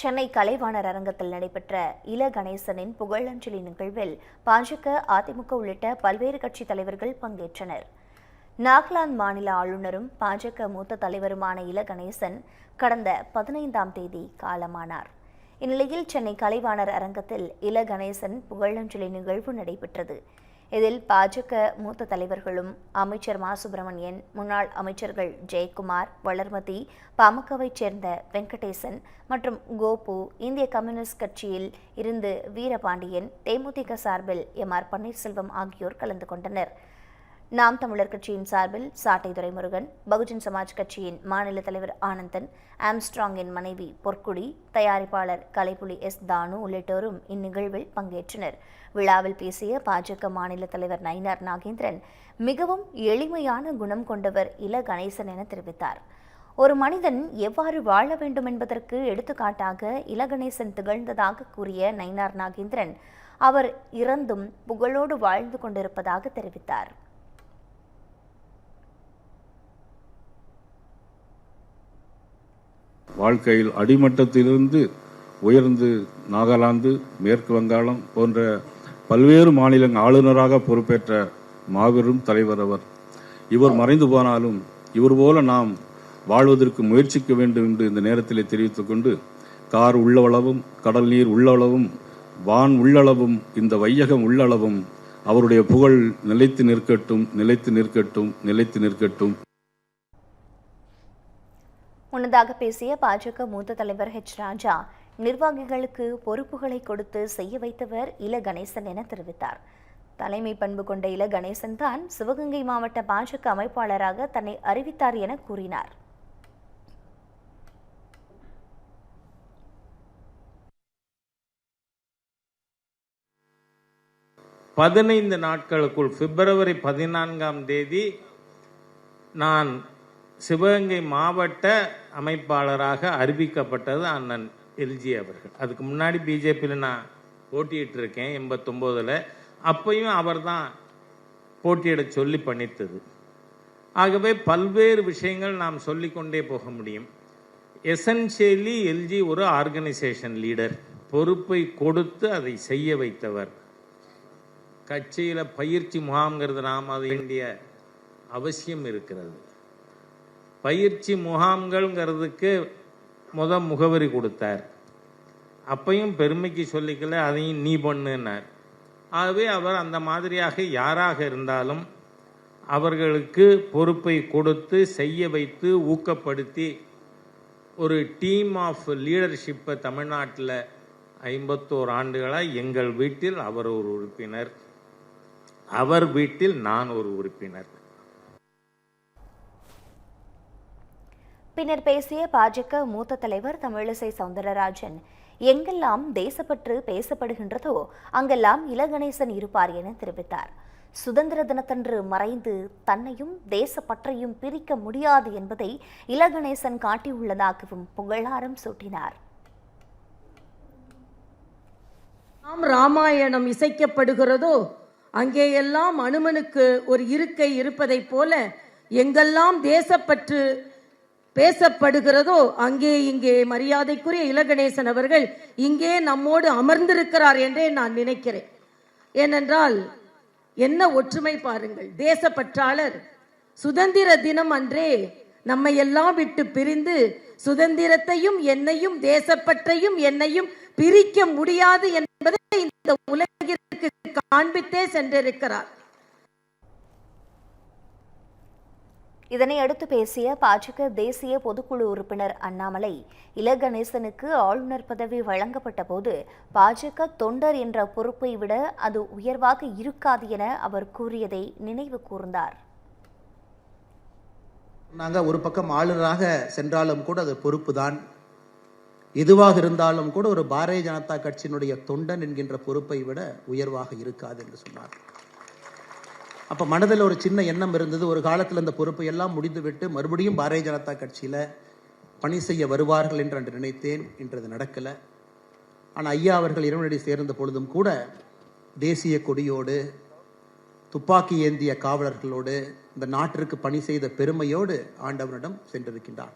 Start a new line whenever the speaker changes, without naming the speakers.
சென்னை கலைவாணர் அரங்கத்தில் நடைபெற்ற இல கணேசனின் புகழஞ்சலி நிகழ்வில் பாஜக அதிமுக உள்ளிட்ட பல்வேறு கட்சி தலைவர்கள் பங்கேற்றனர். நாகாலாந்து மாநில ஆளுநரும் பாஜக மூத்த தலைவருமான இல கணேசன் கடந்த பதினைந்தாம் தேதி காலமானார். இந்நிலையில் சென்னை கலைவாணர் அரங்கத்தில் இல கணேசன் புகழஞ்சலி நிகழ்வு நடைபெற்றது. இதில் பாஜக மூத்த தலைவர்களும் அமைச்சர் மா. சுப்பிரமணியன் முன்னாள் அமைச்சர்கள் ஜெயக்குமார் வளர்மதி பாமகவைச் சேர்ந்த வெங்கடேசன் மற்றும் கோபு இந்திய கம்யூனிஸ்ட் கட்சியில் இருந்து வீரபாண்டியன் தேமுதிக சார்பில் எம். ஆர். பன்னீர்செல்வம் ஆகியோர் கலந்து கொண்டனர். நாம் தமிழர் கட்சியின் சார்பில் சாட்டை துரைமுருகன் பகுஜன் சமாஜ் கட்சியின் மாநில தலைவர் ஆனந்தன் ஆம்ஸ்ட்ராங்கின் மனைவி பொற்குடி தயாரிப்பாளர் கலைப்புலி எஸ் தானு உள்ளிட்டோரும் இந்நிகழ்வில் பங்கேற்றனர். விழாவில் பேசிய பாஜக மாநில தலைவர் நயினார் நாகேந்திரன் மிகவும் எளிமையான குணம் கொண்டவர் இல கணேசன் என தெரிவித்தார். ஒரு மனிதன் எவ்வாறு வாழ வேண்டும் என்பதற்கு எடுத்துக்காட்டாக இலகணேசன் திகழ்ந்ததாக கூறிய நயினார் நாகேந்திரன் அவர் இறந்தும் புகழோடு வாழ்ந்து கொண்டிருப்பதாக தெரிவித்தார்.
வாழ்க்கையில் அடிமட்டத்திலிருந்து உயர்ந்து நாகாலாந்து மேற்கு வங்காளம் போன்ற பல்வேறு மாநிலங்கள் ஆளுநராக பொறுப்பேற்ற மாபெரும் தலைவர் அவர். இவர் மறைந்து போனாலும் இவர் போல நாம் வாழ்வதற்கு முயற்சிக்க வேண்டும் என்று இந்த நேரத்திலே தெரிவித்துக் கொண்டு கார் உள்ளளவும் கடல் நீர் உள்ளளவும் வான் உள்ளளவும் இந்த வையகம் உள்ளளவும் அவருடைய புகழ் நிலைத்து நிற்கட்டும் நிலைத்து நிற்கட்டும் நிலைத்து நிற்கட்டும்.
முன்னதாக பேசிய பாஜக மூத்த தலைவர் ஹெச் ராஜா நிர்வாகிகளுக்கு பொறுப்புகளை கொடுத்து செய்ய வைத்தவர் இல கணேசன் என தெரிவித்தார். தலைமை பண்பு கொண்ட இல கணேசன் தான் சிவகங்கை மாவட்ட பாஜக அமைப்பாளராக தன்னை அறிவித்தார் என கூறினார்.
பதினைந்து நாட்களுக்குள் பிப்ரவரி பதினான்காம் தேதி நான் சிவகங்கை மாவட்ட அமைப்பாளராக அறிவிக்கப்பட்டது அண்ணன் எல்ஜி அவர்கள். அதுக்கு முன்னாடி பிஜேபியில் நான் போட்டியிட்டு இருக்கேன் எண்பத்தொம்போதில். அப்பையும் அவர் தான் போட்டியிட சொல்லி பண்ணித்தது. ஆகவே பல்வேறு விஷயங்கள் நாம் சொல்லிக்கொண்டே போக முடியும். எசென்ஷியலி எல்ஜி ஒரு ஆர்கனைசேஷன் லீடர். பொறுப்பை கொடுத்து அதை செய்ய வைத்தவர். கட்சியில் பயிற்சி முகாம்ங்கிறது நாம் அது வேண்டிய அவசியம் இருக்கிறது. பயிற்சி முகாம்கள்ங்கிறதுக்கு முத முகவரி கொடுத்தார். அப்பையும் பெருமைக்கு சொல்லிக்கல அதையும் நீ பண்ணுனார் ஆகவே அவர் அந்த மாதிரியாக யாராக இருந்தாலும் அவர்களுக்கு பொறுப்பை கொடுத்து செய்ய வைத்து ஊக்கப்படுத்தி ஒரு டீம் ஆஃப் லீடர்ஷிப்பை தமிழ்நாட்டில் ஐம்பத்தோரு ஆண்டுகளாக எங்கள் வீட்டில் அவர் ஒரு உறுப்பினர். அவர் வீட்டில் நான் ஒரு உறுப்பினர்.
பின்னர் பேசிய பாஜக மூத்த தலைவர் தமிழிசை சவுந்தரராஜன் எங்கெல்லாம் தேசப்பற்று பேசப்படுகின்றதோ அங்கெல்லாம் இலகணேசன் இருப்பார் என தெரிவித்தார். சுதந்திர தினத்தன்று மறைந்து தன்னையும் தேசப்பற்றையும் பிரிக்க முடியாது என்பதை இலகணேசன் காட்டியுள்ளதாகவும் புகழாரம் சூட்டினார்.
நாம் ராமாயணம் இசைக்கப்படுகிறதோ அங்கேயெல்லாம் அனுமனுக்கு ஒரு இருக்கை இருப்பதைப் போல எங்கெல்லாம் தேசப்பற்று பேசப்படுகிறதோ அங்கே இங்கே மரியாதைக்குரிய இலகணேசன் அவர்கள் இங்கே நம்மோடு அமர்ந்திருக்கிறார் என்றே நான் நினைக்கிறேன். ஏனென்றால் என்ன ஒற்றுமை பாருங்கள். தேசப்பற்றாளர் சுதந்திர தினம் அன்றே நம்மை எல்லாம் விட்டு பிரிந்து சுதந்திரத்தையும் என்னையும் தேசப்பற்றையும் என்னையும் பிரிக்க முடியாது என்பதை இந்த உலகிற்கு காண்பித்தே சென்றிருக்கிறார்.
இதனை அடுத்து பேசிய பாஜக தேசிய பொதுக்குழு உறுப்பினர் அண்ணாமலை இலகணேசனுக்கு ஆளுநர் பதவி வழங்கப்பட்ட போது பாஜக தொண்டர் என்ற பொறுப்பை விட அது உயர்வாக இருக்காது என அவர் கூறியதை நினைவு கூர்ந்தார்.
நாங்கள் ஒரு பக்கம் ஆளுநராக சென்றாலும் கூட அது பொறுப்பு தான் எதுவாக இருந்தாலும் கூட ஒரு பாரதிய ஜனதா கட்சியினுடைய தொண்டன் என்கின்ற பொறுப்பை விட உயர்வாக இருக்காது என்று சொன்னார். அப்ப மனதில் ஒரு சின்ன எண்ணம் இருந்தது. ஒரு காலத்தில் அந்த பொறுப்பை எல்லாம் முடிந்துவிட்டு மறுபடியும் பாரதிய ஜனதா கட்சியில பணி செய்ய வருவார்கள் என்று அன்று நினைத்தேன். என்றது அது நடக்கல. ஆனால் ஐயா அவர்கள் இறைவனடி சேர்ந்த பொழுதும் கூட தேசிய கொடியோடு துப்பாக்கி ஏந்திய காவலர்களோடு இந்த நாட்டிற்கு பணி செய்த பெருமையோடு ஆண்டவனிடம் சென்றிருக்கின்றார்.